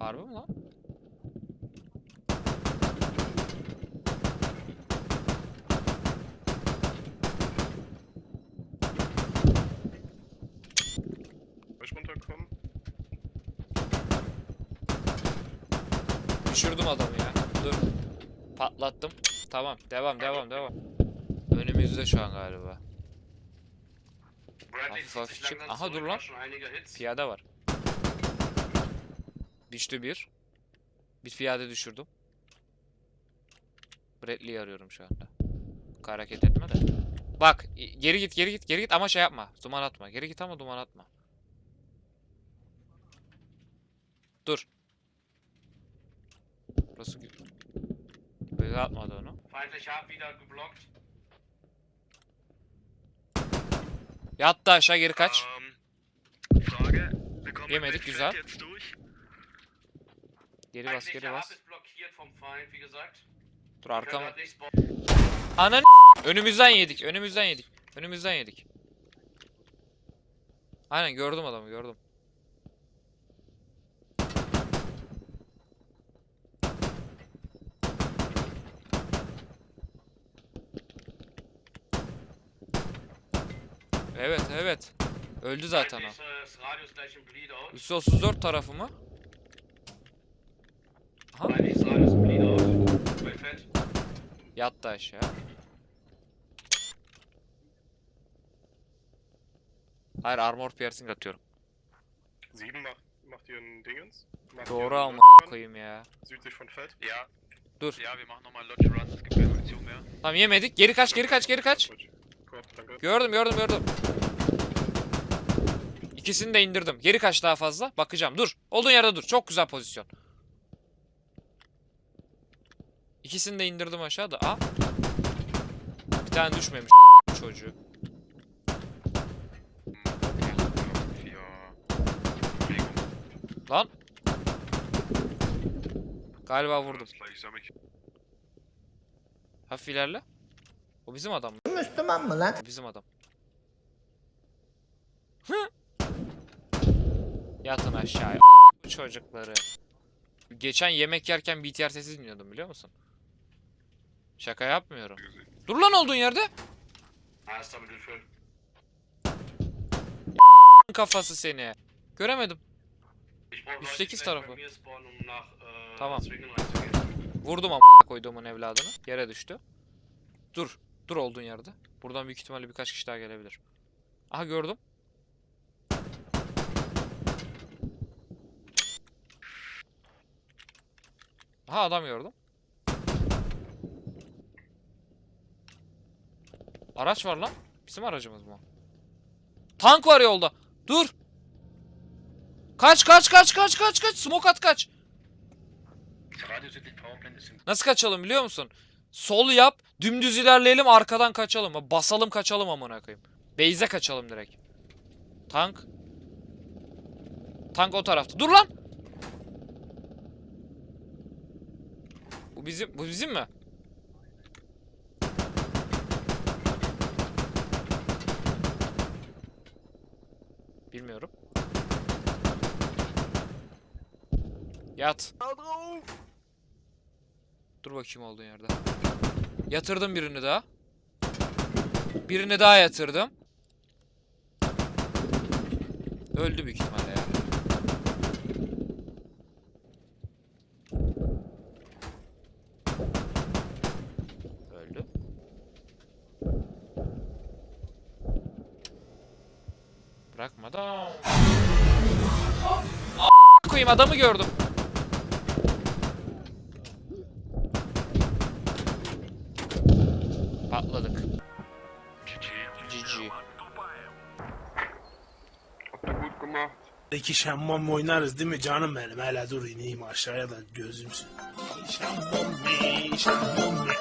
Harbi mi lan? Euch runterkommen. Düşürdüm adamı ya. Dur. Patlattım. Tamam. Devam devam devam. Önümüzde şu an galiba. Hafif hafif çık. Aha, dur lan. Piyade var. Düştü bir. Bir piyade düşürdüm. Bradley'i arıyorum şu anda. Hareket etme de. Bak geri git geri git geri git ama şey yapma. Duman atma. Geri git ama duman atma. Dur. Burası Böyle atmadı onu. Yattı aşağı geri kaç. Kommen Yemedik, güzel. Geri bas geri bas. Dur arkam. Anan önümüzden yedik. Önümüzden yedik. Önümüzden yedik. Aynen gördüm adamı gördüm. Evet evet. Öldü zaten o. Feindlich, äh, Das Aha. Yattı aşağı. Hayır armor piercing atıyorum. Sieben macht, macht ihren Dingens. Macht Doğru ihren ama Lodge koyayım ya. Südlich von Feld. Ja, Dur. ja, wir machen nochmal Lodge Run, es gibt keine Munition mehr. Tamam yemedik. Geri kaç, geri kaç, geri kaç. Gördüm, gördüm, gördüm. İkisini de indirdim. Geri kaç daha fazla? Bakacağım. Dur. Olduğun yerde dur. Çok güzel pozisyon. İkisini de indirdim aşağıda. Aa. Bir tane düşmemiş çocuğu. Lan. Galiba vurdum. Hafif ilerle. O bizim adam mı? Müslüman mı lan? O bizim adam. Hı. Yatın aşağıya. Bu çocukları. Geçen yemek yerken BTR sesi dinliyordum biliyor musun? Şaka yapmıyorum. Dur lan olduğun yerde. Kafası seni. Göremedim. Ich brauche Leute, die 108 gleich tarafı. äh, Tamam. Vurdum ama koyduğumun evladını. Yere düştü. Dur. Dur olduğun yerde. Buradan büyük ihtimalle birkaç kişi daha gelebilir. Aha gördüm. Aha adam gördüm. Araç var lan. Bizim aracımız mı? Tank var yolda. Dur. Kaç kaç kaç kaç kaç kaç. Smoke at kaç. Nasıl kaçalım biliyor musun? Sol yap, dümdüz ilerleyelim, arkadan kaçalım. Basalım kaçalım amına koyayım. Beyze kaçalım direkt. Tank. Tank o tarafta. Dur lan! Bu bizim, bu bizim mi? Bilmiyorum. Yat. Dur bakayım olduğun yerde. Yatırdım birini daha. Birini daha yatırdım. Öldü büyük ihtimalle ya. Öldü. Bırakmadan. A- koyayım adamı gördüm. Patladık. Gemacht. İki şemmam oynarız değil mi canım benim? Hele dur ineyim aşağıya da gözümsün. Şemmam ne, şemmam ne,